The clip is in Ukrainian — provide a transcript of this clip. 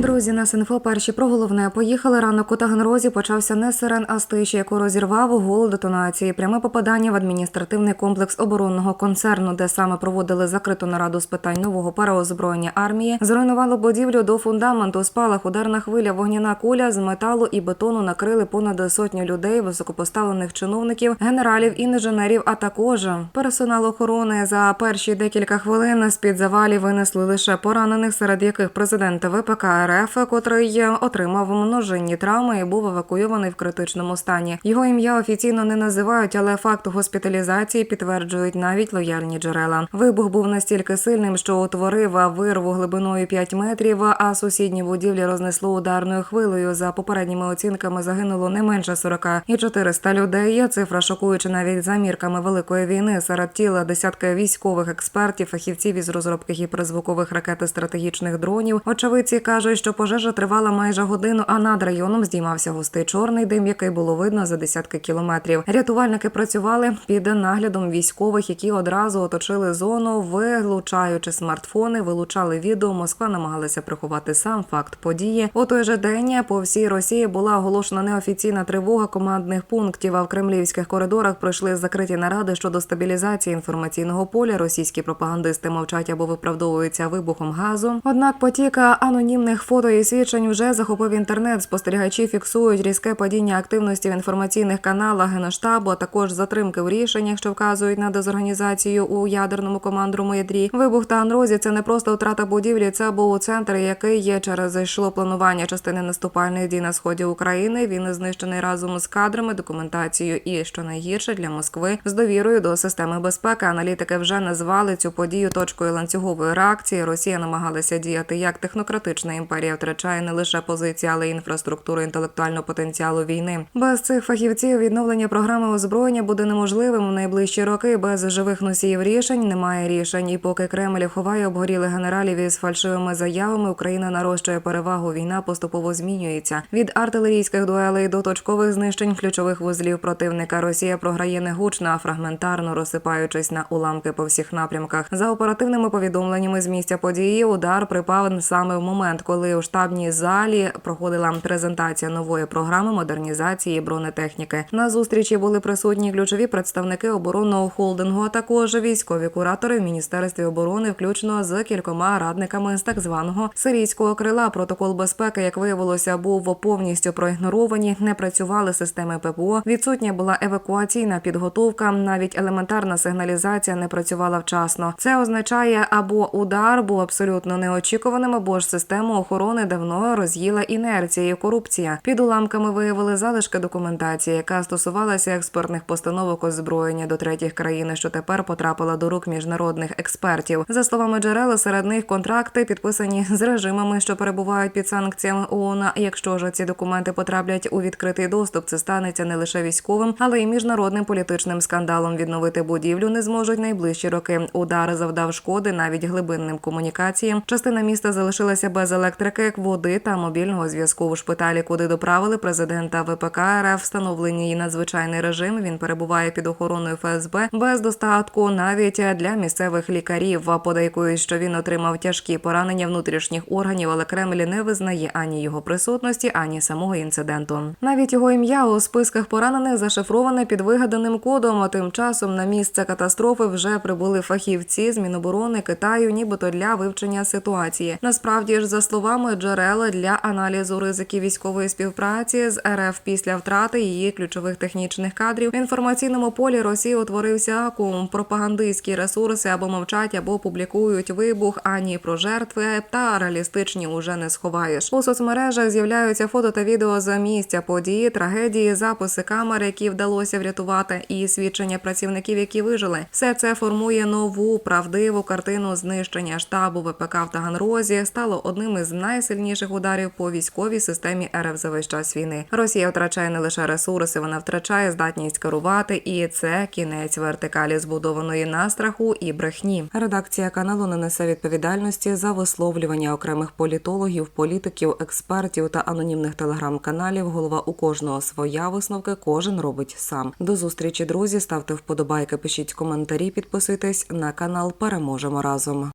синдром. Друзі, нас інфо перші про головне. Поїхали ранок у Таганрозі. Почався не сирен, а стиші, яку розірвав гул детонації. Пряме попадання в адміністративний комплекс оборонного концерну, де саме проводили закриту нараду з питань нового переозброєння армії. Зруйнувало будівлю до фундаменту. Спалах ударна хвиля, вогняна куля з металу і бетону накрили понад сотню людей, високопоставлених чиновників, генералів, інженерів, а також персонал охорони. За перші декілька хвилин з під завалів винесли лише поранених, серед яких президент ВПК РФ, котрий отримав множинні травми і був евакуйований в критичному стані. Його ім'я офіційно не називають, але факт госпіталізації підтверджують навіть лояльні джерела. Вибух був настільки сильним, що утворив вирву глибиною 5 метрів, а сусідні будівлі рознесло ударною хвилею. За попередніми оцінками загинуло не менше 40 і 400 людей. Цифра шокуюча навіть за мірками великої війни. Серед тіла десятки військових експертів, фахівців із розробки гіперзвукових ракет і стратегічних дронів. Очевидці кажуть, що пожежа тривала майже годину, а над районом здіймався густий чорний дим, який було видно за десятки кілометрів. Рятувальники працювали під наглядом військових, які одразу оточили зону, вилучаючи смартфони, вилучали відео. Москва намагалася приховати сам факт події. У той же день по всій Росії була оголошена неофіційна тривога командних пунктів. А в кремлівських коридорах пройшли закриті наради щодо стабілізації інформаційного поля. Російські пропагандисти мовчать або виправдовуються вибухом газу. Однак потік анонімних фото і свідчень вже захопив інтернет. Спостерігачі фіксують різке падіння активності в інформаційних каналах генштабу, а також затримки в рішеннях, що вказують на дезорганізацію у ядерному командному ядрі. Вибух та анрозі це не просто втрата будівлі. Це був центр, який є через зайшло планування частини наступальних дій на сході України. Він знищений разом з кадрами, документацією і що найгірше для Москви з довірою до системи безпеки. Аналітики вже назвали цю подію точкою ланцюгової реакції. Росія намагалася діяти як технократична імперія, втрачає не лише позиції, але й інфраструктуру інтелектуального потенціалу війни. Без цих фахівців відновлення програми озброєння буде неможливим в найближчі роки. Без живих носіїв рішень немає рішень. І поки Кремль ховає обгорілих генералів із фальшивими заявами, Україна нарощує перевагу. Війна поступово змінюється від артилерійських дуелей до точкових знищень ключових вузлів противника. Росія програє не гучно, а фрагментарно розсипаючись на уламки по всіх напрямках. За оперативними повідомленнями з місця події удар припав саме в момент, коли у штабній залі проходила презентація нової програми модернізації бронетехніки. На зустрічі були присутні ключові представники оборонного холдингу, а також військові куратори в міністерстві оборони, включно з кількома радниками з так званого сирійського крила. Протокол безпеки, як виявилося, був повністю проігноровані. Не працювали системи ППО. Відсутня була евакуаційна підготовка. Навіть елементарна сигналізація не працювала вчасно. Це означає, або удар був абсолютно неочікуваним, або ж систему охорони давно роз'їла інерція і корупція. Під уламками виявили залишки документації, яка стосувалася експертних постановок озброєння до третіх країн, що тепер потрапила до рук міжнародних експертів. За словами джерел, серед них контракти підписані з режимами, що перебувають під санкціями ООН. Якщо ж ці документи потраплять у відкритий доступ, це станеться не лише військовим, але й міжнародним політичним скандалом. Відновити будівлю не зможуть найближчі роки. Удар завдав шкоди навіть глибинним комунікаціям. Частина міста залишилася без електрики, води та мобільного зв'язку у шпиталі, куди доправили президента ВПК РФ. Встановлені надзвичайний режим. Він перебуває під охороною ФСБ без достатку, навіть для місцевих лікарів. Подейкують, що він отримав тяжкі поранення внутрішніх органів, але Кремль не визнає ані його присутності, ані самого інциденту. Навіть його ім'я у списках поранених зашифроване під вигаданим кодом. А тим часом на місце катастрофи вже прибули фахівці з Міноборони Китаю, нібито для вивчення ситуації. Насправді ж, за словами джерела для аналізу ризиків військової співпраці з РФ після втрати її ключових технічних кадрів в інформаційному полі Росії утворився акум. Пропагандистські ресурси або мовчать, або публікують вибух, ані про жертви та реалістичні уже не сховаєш. У соцмережах з'являються фото та відео з місця події, трагедії, записи камер, які вдалося врятувати, і свідчення працівників, які вижили. Все це формує нову правдиву картину знищення штабу ВПК в Таганрозі. Стало одним із найсильніших ударів по військовій системі РФ за весь час війни. Росія втрачає не лише ресурси, вона втрачає здатність керувати, і це кінець вертикалі, збудованої на страху і брехні. Редакція каналу не несе відповідальності за висловлювання окремих політологів, політиків, експертів та анонімних телеграм-каналів. Голова у кожного своя висновки, кожен робить сам. До зустрічі, друзі. Ставте вподобайки, пишіть коментарі, підписуйтесь на канал. Переможемо разом.